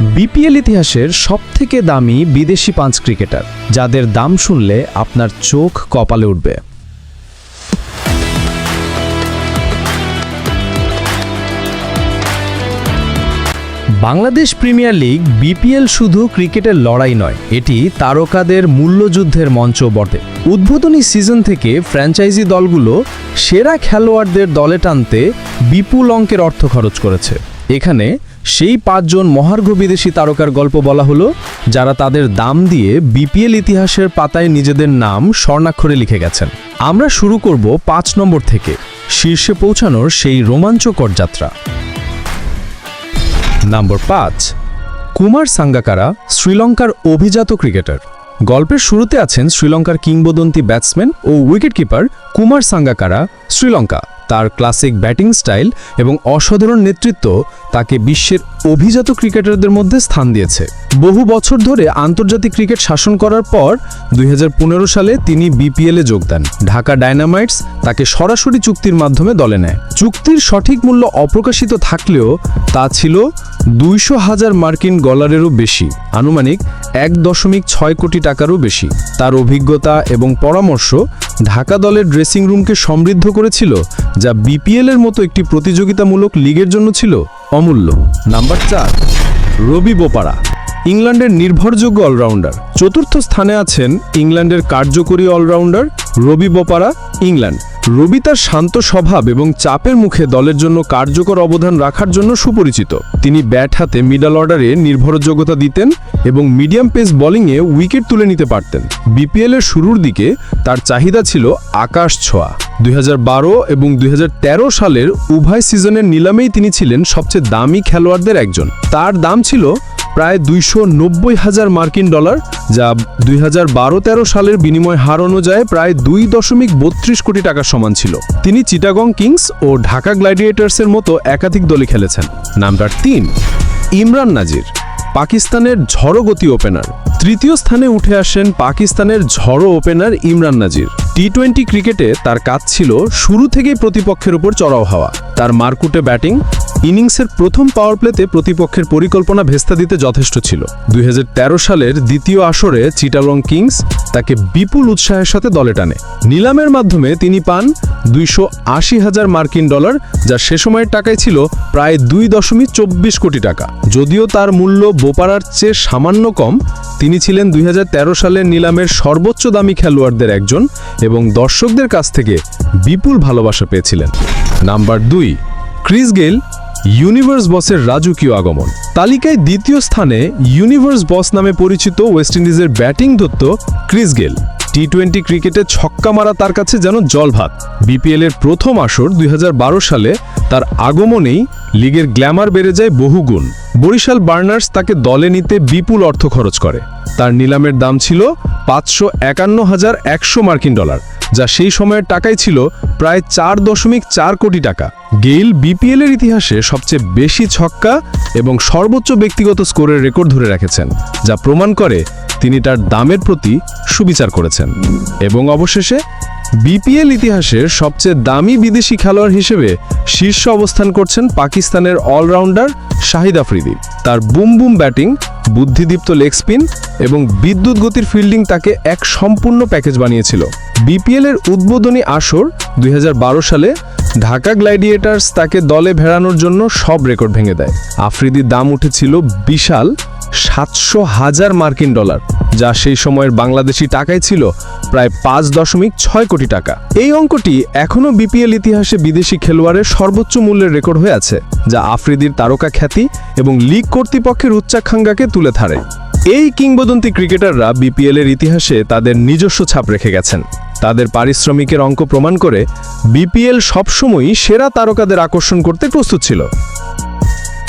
BPL ইতিহাসের সবথেকে দামি বিদেশি পাঁচ ক্রিকেটার, যাদের দাম শুনলে আপনার চোখ কপালে উঠবে। বাংলাদেশ প্রিমিয়ার লিগ বিপিএল শুধু ক্রিকেটের লড়াই নয়, এটি তারকাদের মূল্যযুদ্ধের মঞ্চ বটে। উদ্বোধনী সিজন থেকে ফ্র্যাঞ্চাইজি দলগুলো সেরা খেলোয়াড়দের দলে টানতে বিপুল অঙ্কের অর্থ খরচ করেছে। এখানে সেই পাঁচজন মহার্ঘ বিদেশি তারকার গল্প বলা হলো, যারা তাদের দাম দিয়ে বিপিএল ইতিহাসের পাতায় নিজেদের নাম স্বর্ণাক্ষরে লিখে গেছেন। আমরা শুরু করব পাঁচ নম্বর থেকে, শীর্ষে পৌঁছানোর সেই রোমাঞ্চকর যাত্রা। নম্বর পাঁচ, কুমার সাঙ্গাকারা শ্রীলঙ্কার অভিজাত ক্রিকেটার। গল্পের শুরুতে আছেন শ্রীলঙ্কার কিংবদন্তি ব্যাটসম্যান ও উইকেটকিপার কুমার সাঙ্গাকারা, শ্রীলঙ্কা। তার ক্লাসিক ব্যাটিং স্টাইল এবং অসাধারণ নেতৃত্ব তাকে বিশ্বের অভিজাত ক্রিকেটারদের মধ্যে স্থান দিয়েছে। বহু বছর ধরে আন্তর্জাতিক ক্রিকেট শাসন করার পর দুই হাজার পনেরো সালে তিনি বিপিএলে যোগ দেন। ঢাকা ডায়নামাইটস তাকে সরাসরি চুক্তির মাধ্যমে দলে নেয়। চুক্তির সঠিক মূল্য অপ্রকাশিত থাকলেও তা ছিল দুইশো হাজার মার্কিন ডলারেরও বেশি, আনুমানিক এক দশমিক ছয় কোটি টাকারও বেশি। তার অভিজ্ঞতা এবং পরামর্শ ঢাকা দলের ড্রেসিং রুমকে সমৃদ্ধ করেছিল, যা বিপিএল এর মতো একটি প্রতিযোগিতামূলক লিগের জন্য ছিল অমূল্য। নাম্বার চার, রবি বোপারা ইংল্যান্ডের নির্ভরযোগ্য অলরাউন্ডার। চতুর্থ স্থানে আছেন ইংল্যান্ডের কার্যকরী অলরাউন্ডার রবি বোপারা ইংল্যান্ড। রবি তার শান্ত স্বভাব এবং চাপের মুখে দলের জন্য কার্যকর অবদান রাখার জন্য সুপরিচিত। তিনি ব্যাট হাতে মিডল অর্ডারে নির্ভরযোগ্যতা দিতেন এবং মিডিয়াম পেস বোলিংয়ে উইকেট তুলে নিতে পারতেন। বিপিএল এর শুরুর দিকে তার চাহিদা ছিল আকাশ ছোঁয়া। দুই হাজার বারো এবং দুই হাজার তেরো সালের উভয় সিজনের নিলামেই তিনি ছিলেন সবচেয়ে দামি খেলোয়াড়দের একজন। তার দাম ছিল প্রায় দুইশো নব্বই হাজার মার্কিন ডলার, যা দুই হাজার বারো তেরো সালের বিনিময় হার অনুযায়ী প্রায় দুই দশমিক বত্রিশ কোটি টাকার সমান ছিল। তিনি চিটাগং কিংস ও ঢাকা গ্লাডিয়েটার্সের মতো একাধিক দলে খেলেছেন। নাম্বার তিন, ইমরান নাজির, পাকিস্তানের ঝড়ো গতি ওপেনার। তৃতীয় স্থানে উঠে আসেন পাকিস্তানের ঝড়ো opener Imran Nazir. T twenty ক্রিকেটে তার কাজ ছিল শুরু থেকেই প্রতিপক্ষের উপর চড়াও হওয়া। তার মারকুটে ব্যাটিং ইনিংসের প্রথম পাওয়ার প্লেতে প্রতিপক্ষের পরিকল্পনা ভেস্তা দিতে যথেষ্ট ছিল। দুই হাজার তেরো সালের দ্বিতীয় আসরে চিটাগং কিংস তাকে বিপুল উৎসাহের সাথে দলে টানে। নিলামের মাধ্যমে তিনি পান দুইশো আশি হাজার মার্কিন ডলার, যা সে সময়ের টাকায় ছিল প্রায় দুই দশমিক চব্বিশ কোটি টাকা। যদিও তার মূল্য বোপারার চেয়ে সামান্য কম, তিনি ছিলেন দুই হাজার তেরো সালের নিলামের সর্বোচ্চ দামি খেলোয়াড়দের একজন এবং দর্শকদের কাছ থেকে বিপুল ভালোবাসা পেয়েছিলেন। নাম্বার দুই, ক্রিস গেল ইউনিভার্স বসের রাজকীয় আগমন। তালিকায় দ্বিতীয় স্থানে ইউনিভার্স বস নামে পরিচিত ওয়েস্ট ইন্ডিজের ব্যাটিং দত্ত ক্রিস গেল। টি টোয়েন্টি ক্রিকেটে ছক্কা মারা তার কাছে যেন জলভাত বিপিএল এর প্রথম আসর দুই হাজার বারো সালে তার আগমনেই লিগের গ্ল্যামার বেড়ে যায় বহুগুণ বরিশাল বার্নার্স তাকে দলে নিতে বিপুল অর্থ খরচ করে। তার নিলামের দাম ছিল পাঁচশো একান্ন হাজার একশো মার্কিন ডলার। যা সেই সময়ের টাকাই ছিল প্রায় চার দশমিক চার কোটি টাকা। গেইল বিপিএল এর ইতিহাসে সবচেয়ে বেশি ছক্কা এবং সর্বোচ্চ ব্যক্তিগত স্কোরের রেকর্ড ধরে রেখেছেন, যা প্রমাণ করে তিনি তার দামের প্রতি সুবিচার করেছেন। এবং অবশেষে বিপিএল ইতিহাসের সবচেয়ে দামি বিদেশি খেলোয়াড় হিসেবে শীর্ষ অবস্থান করছেন পাকিস্তানের অলরাউন্ডার শাহিদ আফ্রিদি। তার বুম বুম ব্যাটিং, বুদ্ধিদীপ্ত লেগ স্পিন এবং বিদ্যুৎ গতির ফিল্ডিং তাকে এক সম্পূর্ণ প্যাকেজ বানিয়েছিল। বিপিএল এর উদ্বোধনী আসর দুই হাজার বারো সালে ঢাকা গ্লাডিয়েটার্স তাকে দলে ভেড়ানোর জন্য সব রেকর্ড ভেঙে দেয়। আফ্রিদির দাম উঠেছিল বিশাল সাতশো হাজার মার্কিন ডলার, যা সেই সময়ের বাংলাদেশি টাকায় ছিল প্রায় পাঁচ দশমিক ছয় কোটি টাকা। এই অঙ্কটি এখনও বিপিএল ইতিহাসে বিদেশি খেলোয়াড়ের সর্বোচ্চ মূল্যের রেকর্ড হয়ে আছে, যা আফ্রিদির তারকা খ্যাতি এবং লিগ কর্তৃপক্ষের উচ্চাকাঙ্ক্ষাকে তুলে ধরে। এই কিংবদন্তি ক্রিকেটাররা বিপিএল এর ইতিহাসে তাদের নিজস্ব ছাপ রেখে গেছেন। তাদের পারিশ্রমিকের অঙ্ক প্রমাণ করে বিপিএল সবসময়ই সেরা তারকাদের আকর্ষণ করতে প্রস্তুত ছিল।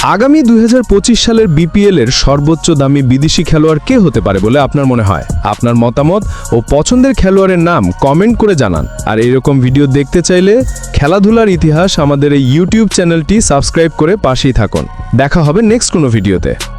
আগামী দুই হাজার পঁচিশ সালের বিপিএল এর সর্বোচ্চ দামি বিদেশি খেলোয়াড় কে হতে পারে বলে আপনার মনে হয়? আপনার মতামত ও পছন্দের খেলোয়াড়ের নাম কমেন্ট করে জানান। আর এরকম ভিডিও দেখতে চাইলে খেলাধুলার ইতিহাস আমাদের এই ইউটিউব চ্যানেলটি সাবস্ক্রাইব করে পাশেই থাকুন। দেখা হবে নেক্সট কোনো ভিডিওতে।